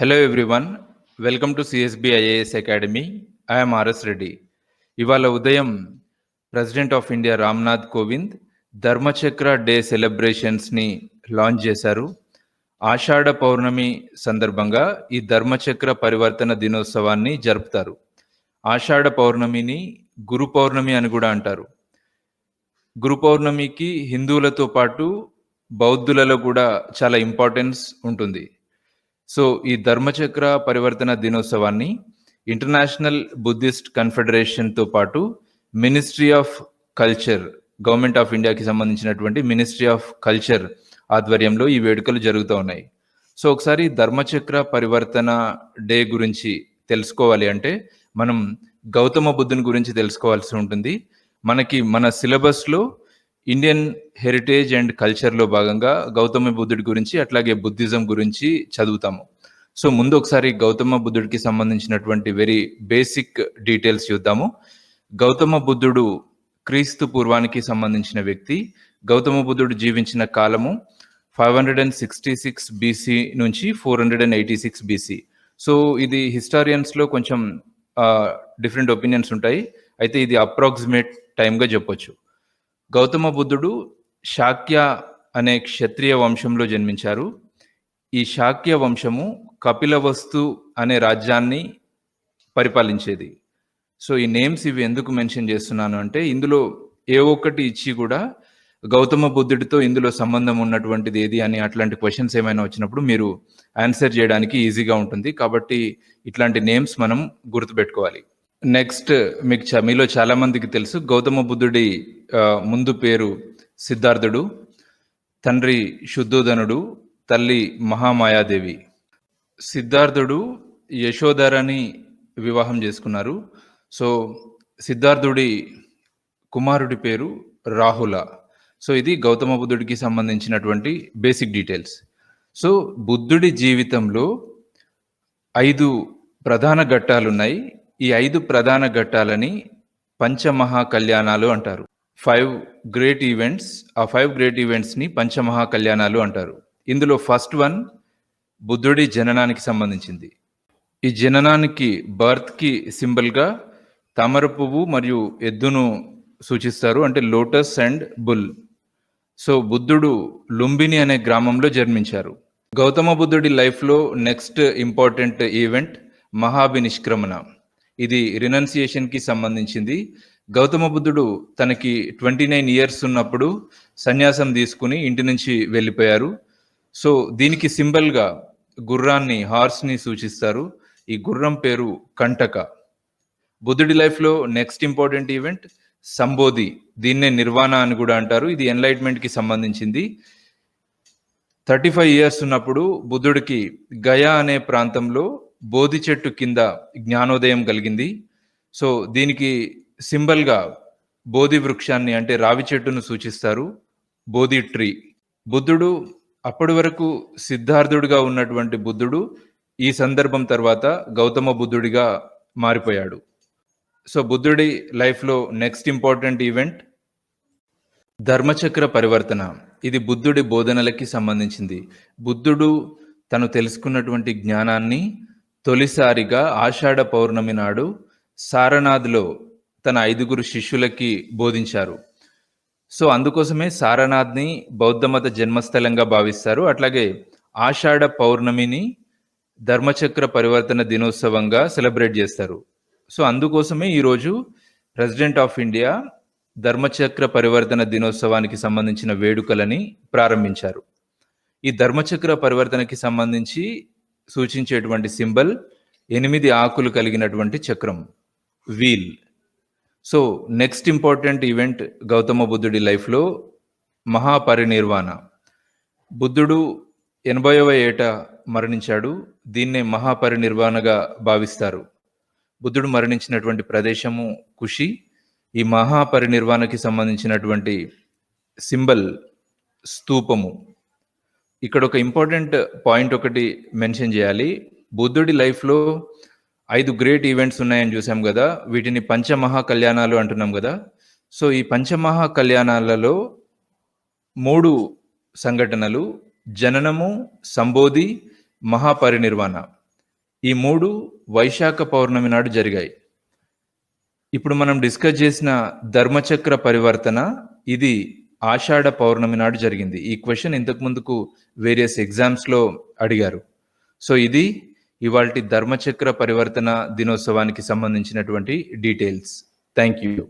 Hello everyone welcome to CSB IAS academy Academy. I am Reddy ఇవాళ ఉదయం president of India Ramnath Kovind Dharmachakra day సెలబ్రేషన్స్ని launch చేశారు. ఆషాఢ పౌర్ణమి సందర్భంగా ఈ ధర్మచక్ర పరివర్తన దినోత్సవాన్ని జరుపుతారు. ఆషాఢ పౌర్ణమిని గురు పౌర్ణమి అని కూడా అంటారు. గురు పౌర్ణమికి హిందువులతో పాటు బౌద్ధులలో కూడా చాలా ఇంపార్టెన్స్ ఉంటుంది. సో ఈ ధర్మచక్ర పరివర్తన దినోత్సవాన్ని ఇంటర్నేషనల్ బుద్ధిస్ట్ కన్ఫెడరేషన్తో పాటు ministry of culture government of ఇండియాకి సంబంధించినటువంటి మినిస్ట్రీ ఆఫ్ కల్చర్ ఆధ్వర్యంలో ఈ వేడుకలు జరుగుతూ ఉన్నాయి. సో ఒకసారి ధర్మచక్ర పరివర్తన డే గురించి తెలుసుకోవాలి అంటే మనం గౌతమ బుద్ధుని గురించి తెలుసుకోవాల్సి ఉంటుంది. మనకి మన సిలబస్లో ఇండియన్ హెరిటేజ్ అండ్ కల్చర్లో భాగంగా గౌతమ బుద్ధుడి గురించి అట్లాగే బుద్ధిజం గురించి చదువుతాము. సో ముందు ఒకసారి గౌతమ బుద్ధుడికి సంబంధించినటువంటి వెరీ బేసిక్ డీటెయిల్స్ చూద్దాము. గౌతమ బుద్ధుడు క్రీస్తు పూర్వానికి సంబంధించిన వ్యక్తి. గౌతమ బుద్ధుడు జీవించిన కాలము five hundred and sixty six BC నుంచి four hundred and eighty six BC so ఇది హిస్టారియన్స్లో కొంచెం డిఫరెంట్ ఒపీనియన్స్ ఉంటాయి. అయితే ఇది అప్రాక్సిమేట్ టైంగా చెప్పొచ్చు. గౌతమ బుద్ధుడు శాక్య అనే క్షత్రియ వంశంలో జన్మించారు. ఈ శాక్య వంశము కపిలవస్తు అనే రాజ్యాన్ని పరిపాలించేది. సో ఈ నేమ్స్ ఇవి ఎందుకు మెన్షన్ చేస్తున్నాను అంటే ఇందులో ఏ ఒక్కటి ఇచ్చి కూడా గౌతమ బుద్ధుడితో ఇందులో సంబంధం ఉన్నటువంటిది ఏది అని అట్లాంటి క్వశ్చన్స్ ఏమైనా వచ్చినప్పుడు మీరు ఆన్సర్ చేయడానికి ఈజీగా ఉంటుంది. కాబట్టి ఇట్లాంటి నేమ్స్ మనం గుర్తుపెట్టుకోవాలి. నెక్స్ట్ మీకు చ- మీలో చాలా మందికి తెలుసు గౌతమ బుద్ధుడి ముందు పేరు సిద్ధార్థుడు తండ్రి శుద్ధోధనుడు తల్లి మహామాయాదేవి. సిద్ధార్థుడు యశోధరని వివాహం చేసుకున్నారు. సో సిద్ధార్థుడి కుమారుడి పేరు రాహుల. సో ఇది గౌతమ బుద్ధుడికి సంబంధించినటువంటి బేసిక్ డీటెయిల్స్. సో బుద్ధుడి జీవితంలో ఐదు ప్రధాన ఘట్టాలు ఉన్నాయి ఈ ఐదు ప్రధాన ఘట్టాలని పంచమహా కళ్యాణాలు అంటారు. ఫైవ్ గ్రేట్ ఈవెంట్స్ ఆ ఫైవ్ గ్రేట్ ఈవెంట్స్ని పంచమహా కళ్యాణాలు అంటారు. ఇందులో ఫస్ట్ వన్ బుద్ధుడి జననానికి సంబంధించింది. ఈ జననానికి బర్త్కి సింబల్గా తామర పువ్వు మరియు ఎద్దును సూచిస్తారు అంటే లోటస్ అండ్ బుల్. సో బుద్ధుడు లుంబిని అనే గ్రామంలో జన్మించారు. గౌతమ బుద్ధుడి లైఫ్లో నెక్స్ట్ ఇంపార్టెంట్ ఈవెంట్ మహాభినిష్క్రమణ. ఇది రినౌన్సియేషన్కి సంబంధించింది. గౌతమ బుద్ధుడు తనకి ట్వంటీ నైన్ ఇయర్స్ ఉన్నప్పుడు సన్యాసం తీసుకుని ఇంటి నుంచి వెళ్ళిపోయారు. సో దీనికి సింబల్గా గుర్రాన్ని హార్స్ని సూచిస్తారు. ఈ గుర్రం పేరు కంటక. బుద్ధుడి లైఫ్లో నెక్స్ట్ ఇంపార్టెంట్ ఈవెంట్ సంబోధి. దీన్నే నిర్వాణ అని కూడా అంటారు. ఇది ఎన్లైట్మెంట్కి సంబంధించింది. థర్టీ ఫైవ్ ఇయర్స్ ఉన్నప్పుడు బుద్ధుడికి గయా అనే ప్రాంతంలో బోధి చెట్టు కింద జ్ఞానోదయం కలిగింది. సో దీనికి సింబల్గా బోధి వృక్షాన్ని అంటే రావి చెట్టును సూచిస్తారు. బోధి ట్రీ. బుద్ధుడు అప్పటి వరకు సిద్ధార్థుడిగా ఉన్నటువంటి బుద్ధుడు ఈ సందర్భం తర్వాత గౌతమ బుద్ధుడిగా మారిపోయాడు. సో బుద్ధుడి లైఫ్లో నెక్స్ట్ ఇంపార్టెంట్ ఈవెంట్ ధర్మచక్ర పరివర్తన. ఇది బుద్ధుడి బోధనలకి సంబంధించింది. బుద్ధుడు తను తెలుసుకున్నటువంటి జ్ఞానాన్ని తొలిసారిగా ఆషాఢ పౌర్ణమి నాడు సారనాథ్లో తన ఐదుగురు శిష్యులకి బోధించారు. సో అందుకోసమే సారనాథ్ని బౌద్ధమత జన్మస్థలంగా భావిస్తారు. అట్లాగే ఆషాఢ పౌర్ణమిని ధర్మచక్ర పరివర్తన దినోత్సవంగా సెలబ్రేట్ చేస్తారు. సో అందుకోసమే ఈరోజు ప్రెసిడెంట్ ఆఫ్ ఇండియా ధర్మచక్ర పరివర్తన దినోత్సవానికి సంబంధించిన వేడుకలని ప్రారంభించారు. ఈ ధర్మచక్ర పరివర్తనకి సంబంధించి సూచించేటువంటి సింబల్ ఎనిమిది ఆకులు కలిగినటువంటి చక్రం wheel. So next important event Gautama బుద్ధుడి లైఫ్లో మహాపరినిర్వాణ. బుద్ధుడు ఎనభైవ ఏట మరణించాడు దీన్నే మహాపరినిర్వాణగా భావిస్తారు. బుద్ధుడు మరణించినటువంటి ప్రదేశము కుషి. ఈ మహాపరినిర్వాణకి సంబంధించినటువంటి సింబల్ స్తూపము ఇక్కడ ఒక ఇంపార్టెంట్ పాయింట్ ఒకటి మెన్షన్ చేయాలి. బుద్ధుడి లైఫ్లో ఐదు గ్రేట్ ఈవెంట్స్ ఉన్నాయని చూసాం కదా. వీటిని పంచమహా కళ్యాణాలు అంటున్నాం కదా. సో ఈ పంచమహా కళ్యాణాలలో మూడు సంఘటనలు జననము సంబోధి మహాపరినిర్వాణ. ఈ మూడు వైశాఖ పౌర్ణమి నాడు జరిగాయి. ఇప్పుడు మనం డిస్కస్ చేసిన ధర్మచక్ర పరివర్తన ఇది ఆషాఢ పౌర్ణమి నాడు జరిగింది. ఈ క్వశ్చన్ ఇంతకు ముందుకు వేరియస్ ఎగ్జామ్స్లో అడిగారు. సో ఇది ఇవాళ ధర్మచక్ర పరివర్తన దినోత్సవానికి సంబంధించినటువంటి డీటెయిల్స్ థ్యాంక్ యూ